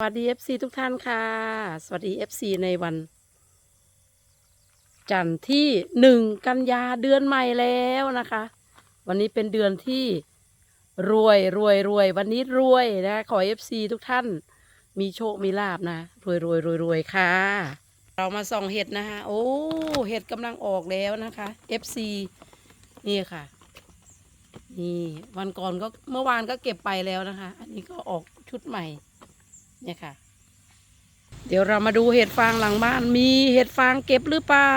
สวัสดี FC ทุกท่านค่ะ สวัสดี FC ในวัน จันทร์ที่หนึ่งกันยาเดือนใหม่แล้วนะคะ วันนี้เป็นเดือนที่รวยรวยรวยวันนี้รวยนะ ขอ FC ทุกท่าน มีโชคมีลาบนะ รวยรวยรวยรวยค่ะ เรามาส่องเห็ดนะคะโอ้เห็ดกำลังออกแล้วนะคะ FC นี่ค่ะ นี่วันก่อนก็เมื่อวานก็เก็บไปแล้วนะคะ อันนี้ก็ออกชุดใหม่ เนี่ยค่ะ เดี๋ยวเรามาดูเห็ดฟางหลังบ้าน มีเห็ดฟางเก็บหรือเปล่า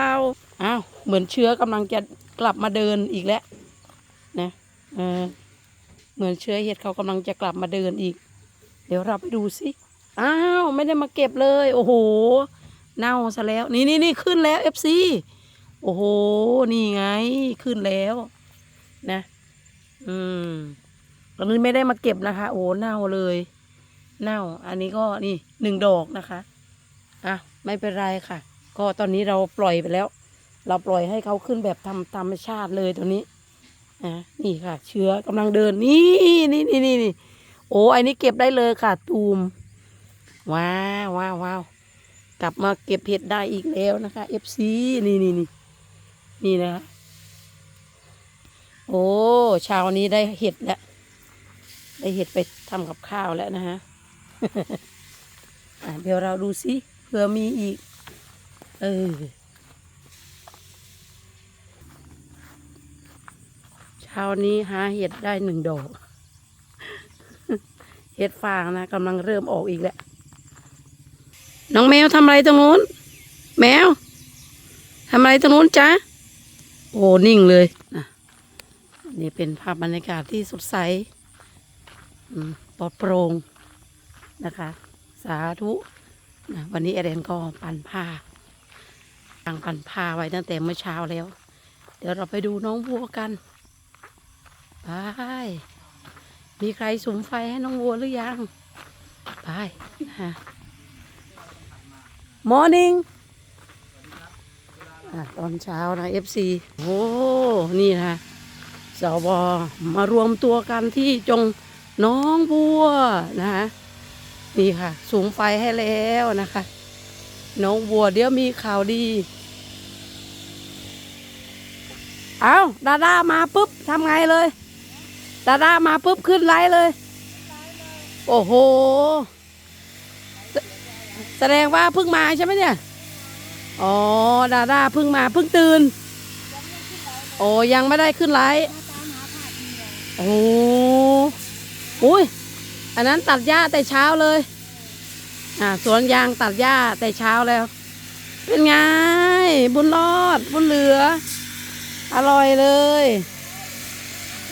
อ้าวเหมือนเชื้อกำลังจะกลับมาเดินอีกแล้วนะเออเหมือนเชื้อเห็ดเขากำลังจะกลับมาเดินอีก เดี๋ยวเราไปดูสิอ้าวไม่ได้มาเก็บเลย โอ้โห เน่าซะแล้ว นี่นี่นี่ขึ้นแล้วเอฟซีโอ้โห นี่ไงขึ้นแล้วนะ อืมตอนนี้ไม่ได้มาเก็บนะคะ โอ้เน่าเลย เน่า อันนี้ก็นี่หนึ่งดอกนะคะ อะ ไม่เป็นไรค่ะ ก็ตอนนี้เราปล่อยไปแล้ว เราปล่อยให้เขาขึ้นแบบธรรมธรรมชาติเลยตัวนี้อะนี่ค่ะ เชื้อกำลังเดินนี่นี่นี่นี่นี่โอ้อันนี้เก็บได้เลยค่ะ ตูม ว้าวว้าวว้าวกลับมาเก็บเห็ดได้อีกแล้วนะคะ FC นี่นี่นี่นี่นะคะโอ้เช้านี้ได้เห็ดแล้ว ได้เห็ดไปทำกับข้าวแล้วนะฮะ เดี๋ยวเราดูสิเผื่อมีอีก เออ เช้านี้หาเห็ดได้หนึ่งดอก เห็ดฟางนะกำลังเริ่มออกอีกแล้ว น้องแมวทำอะไรตรงนู้น แมวทำอะไรตรงนู้นจ๊ะ โอ้นิ่งเลยนะนี่เป็นภาพบรรยากาศที่สดใสปลอดโปร่ง นะคะ สาธุนะวันนี้เอเดนก็ปั่นผ้าตั้งปั่นผ้าไว้ตั้งแต่เมื่อเช้าแล้ว เดี๋ยวเราไปดูน้องวัวกันไปมีใครสุมไฟให้น้องวัวหรือยังไปนะมอร์นิ่งตอนเช้านะเอฟซีโอ้นี่นะสวมารวมตัวกันที่จงน้องบัวนะคะ นี่ค่ะ สูงไฟให้แล้วนะคะน้องบัวเดี๋ยวมีข่าวดีเอาดาด้ามาปุ๊บทำไงเลยดาด้ามาปุ๊บขึ้นไลฟ์เลย โอ้โห แสดงว่าเพิ่งมาใช่ไหมเนี่ย อ๋อดาด้าเพิ่งมาเพิ่งตื่น โอ้ยังไม่ได้ขึ้นไลฟ์โอ้อุ้ย อันนั้นตัดหญ้าแต่เช้าเลย อ่า สวนยางตัดหญ้าแต่เช้าแล้ว เป็นไง บุญรอด บุญเหลือ อร่อยเลย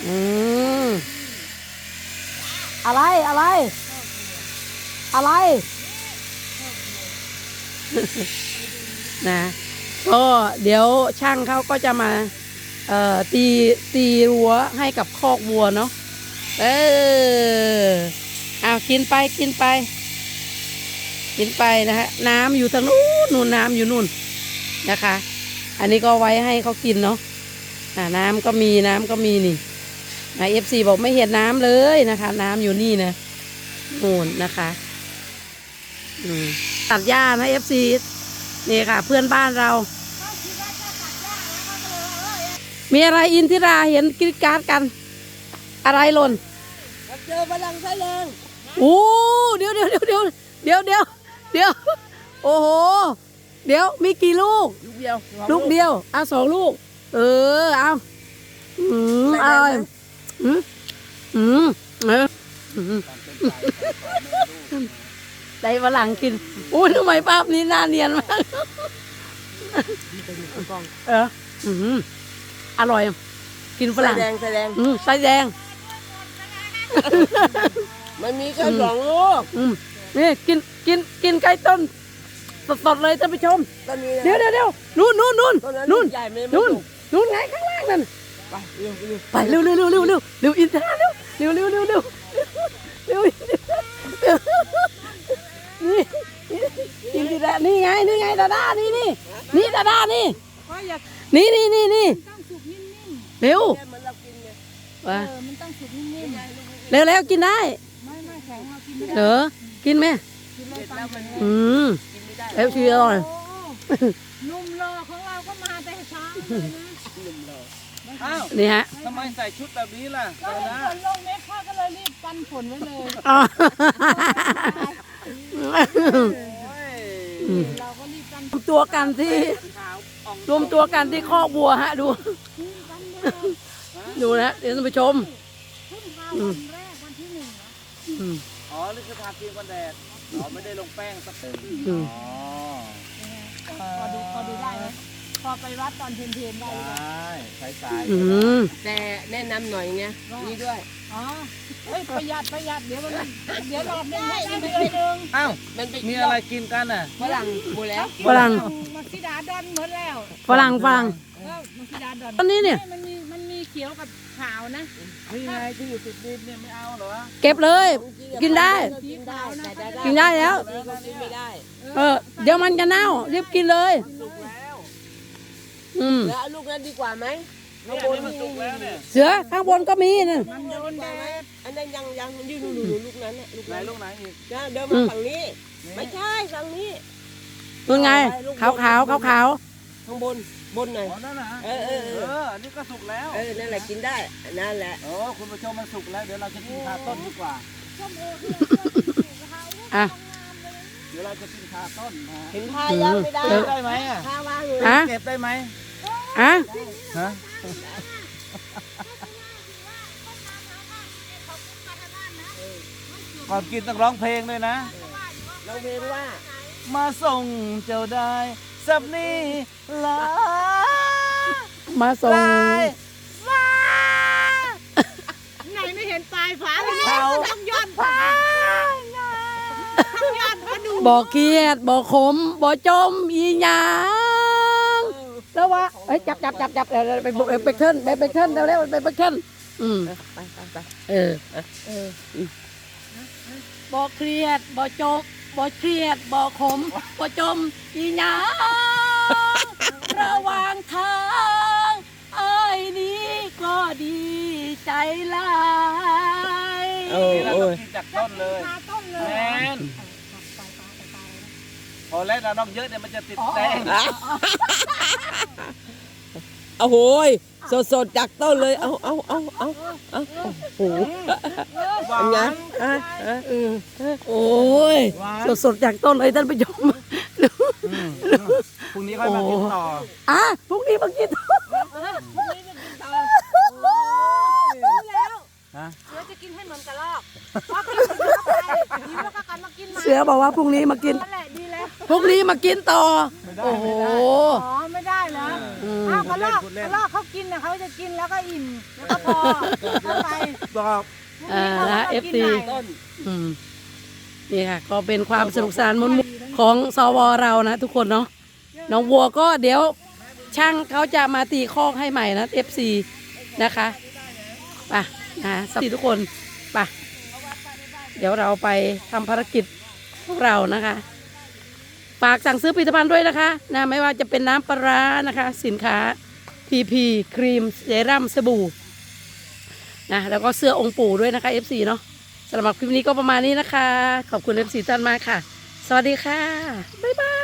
อืมอะไรอะไร อะไร นะก็เดี๋ยวช่างเขาก็จะมาเอ่อตีตีรั้วให้กับคอกวัวเนาะเออ อากินไปกินไป กินไปนะฮะน้ำอยู่ทางนู้นนู่นน้ำอยู่นู่นนะคะ อันนี้ก็ไว้ให้เขากินเนาะอ่าน้ำก็มีน้ำก็มีนี่นะเอฟซีบอกไม่เห็นน้ำเลยนะคะ น้ำอยู่นี่นะนู่นนะคะอืมตัดหญ้านะเอฟซีนี่ค่ะ เพื่อนบ้านเรา มีอะไรอินทิราเห็นกรีดการ์ดกัน อะไรหล่นเจอพลังไส้แรง โอ้เดี๋ยวเดี๋ยวเดี๋ยวเดี๋ยวเดี๋ยวเดี๋ยวเดี๋ยวโอ้โห เดี๋ยวมีกี่ลูก ลูกเดียวลูกเดียวเอาสองลูก เออเอาอืมอร่อยอืมอืมเอออืมได้ฝรั่งกินอู้ทำไมภาพนี้น่าเนียนมากกล้องเอออืมอร่อย กินฝไส้รั่งแดงไส้แดงอืมไส้แดง มันมีแค่อืมสองลูกอืมนี่กินกินกินไก่ต้นสดๆเลยท่านผู้ชม ต้นนี้เดี๋ยวเดี๋ยวเดี๋ยวนู่นนู่นนู่นต้นนั้นนู่นใหญ่ไม่นู่นสุกนู่นไงข้างล่างนั่นไปเร็วเร็วไปเร็วเร็วเร็วเร็วเร็วเร็วอินทราเร็วเร็วเร็วเร็วเร็วเร็วเร็วนี่อินทรานี่ไงนี่ไงดาด้านี่นี่นี่ดาด้านี่ก็อยากนี่นี่นี่นี่ต้องสุกนิ่มเร็วแค่เหมันเรากินไงๆว่าเออมันต้องสุกนิ่มเร็วเร็วกินได้ๆไม่ไม่แข็ง เรากินไม่ได้เหรอกินไหมกินเสร็จแล้วมันอืมกินไม่ได้เอฟซีอร่อยหนุ่มรอของเราก็มาแต่เช้าเลยนะหนุ่มเราอ้าวนี่ฮะทำไมใส่ชุดแบบนี้ล่ะก็เดี๋ยวเห็นนะฝนลงเม็ดพ่อก็เลยรีบกันฝนไว้เลยอ๋อโอ้ยอืมเราก็รีบกันรวมตัวกันที่ขาวอ่องรวมตัวกันที่คอกบัวฮะดูกันเลยดูนะเดี๋ยวท่านผู้ชม คือทาครีมกันแดดอ๋อไม่ได้ลงแป้งสักเต็มอืม อ๋อพอดูพอดูได้ไหมพอไปวัดตอนเพลนๆได้ไดไหม้ใช้สายอืมแต่แนะนำหน่อยไงนี่ด้วย อ๋อเฮ้ยประหยัดประหยัดเดี๋ยวมันเดี๋ยวหลอดหนึงได้เดือนหนึ่งอ้าวมันเป็นมีอะไรกินกันน่ะฝรั่งหมดแล้วฝรั่งมักซิดาดอนหมดแล้วฝรั่งฝรั่งเออมักซิดาดอนตอนนี้เนี่ย มันมีมันมี เขียวกับขาวนะนี่ไงที่อยู่ติดดินเนี่ยไม่เอาเหรอเก็บเลย กินได้ กินได้แต่ได้กินได้แล้ว นี่ก็กินไม่ได้เออ เดี๋ยวมันจะเน่ารีบกินเลย สุกแล้วอืมแล้วเอาลูกนั้นดีกว่าไหมข้างเนี่ยบนนี่มันสุกแล้วเนี่ยเสือข้างบนก็มีนะมันโดนแดดอันนั้นยังยังยืนดูลูกนั้นน่ะลูกไหนนั้นลูกไหนอีกนะเดินมาฝั่งนี้ ไม่ใช่ฝั่งนี้นู่นไงขาวขาวขาวขาว ข้างบนบนหน่อย อ๋อนั่นนะเออเออเออ เอออันนี้ก็สุกแล้วเออนั่นแหละกินได้นั่นแหละโอ้คุณผู้ชมมันสุกแล้ว เดี๋ยวเราจะกินคาต้นดีกว่าๆอะเดี๋ยวเราจะกินคาต้นนะฮะเห็นผ้ายังไม่ได้เก็บได้ไหมอะผ้าวางอยู่อะเก็บได้ไหมอะฮะก่อนกินต้องร้องเพลงด้วยนะ เราเพลงว่า มาส่งเจ้าได้ สับนี้ลามาส่ง ลายไหนไม่เห็นปลายฝาเลยเขา ต้องย้อนฝาต้องย้อนมาดูบ่เครียดบ่ขมบ่จมอีหยังแล้ววะเอ้ยจับจับจับจับเดี๋ยวเดี๋ยวไปบุกไปเทิร์นไปไปเทิร์นเร็วเร็วไปไปเทิร์นอืมไปไปไปเออเออบ่เครียดบ่จก บ่เครียดบ่ขมบ่จมอีหยังระหว่างทางไอ้ายนี้ก็ดีใจหลายโอ้นี่เราโอ้ต้องยกินจากต้นเลยมาต้นเลแมยนพอแล้วเราต้องเยอะเนี่ยมันจะติดแดงเอาโหย สดสดๆจากต้นเลย เอาเอาเอาเอาเอาโอ้โหหวาเป็นไงนอะอะโอ้ยหวานสดๆจากต้นเลยท่านผู้ชมอืมพรุ่งนี้ค่อยมากินต่ออะพรุ่งนี้มากินแล้วฮะเดี๋ยวจะกินให้เหมือนกระรอกพอกินเหมือนกระรอกไปดีแล้วก็กันมากินมาเสือบอกว่าพรุ่งนี้มากินนั่นแหละดีแล้วพรุ่งนี้มากินต่อไม่ได้โอ้โห อืมอ้าวกระรอกพูดเล่นกระรอกเขากินนะเขาจะกินแล้วก็อิ่มแล้วก็พอเข้าไปบอกอ่านะ FC ต้นอืมนี่ค่ะ ก็เป็นความสนุกสนานมุนๆของสวเรานะทุกคนเนาะน้องวัวก็เดี๋ยวช่างเขาจะมาตีคอกให้ใหม่นะ FC นะคะไปนะสวัสดีทุกคนไปเดี๋ยวเราไปทำภารกิจของเรานะคะ ฝากสั่งซื้อผลิตภัณฑ์ด้วยนะคะนะไม่ว่าจะเป็นน้ำปลาร้านะคะ สินค้าทีพีครีมเซรั่มสบู่นะแล้วก็เสื้อองค์ปู่ด้วยนะคะ FC เนาะสำหรับคลิปนี้ก็ประมาณนี้นะคะ ขอบคุณ FC ท่านมากค่ะ สวัสดีค่ะ บ๊ายบาย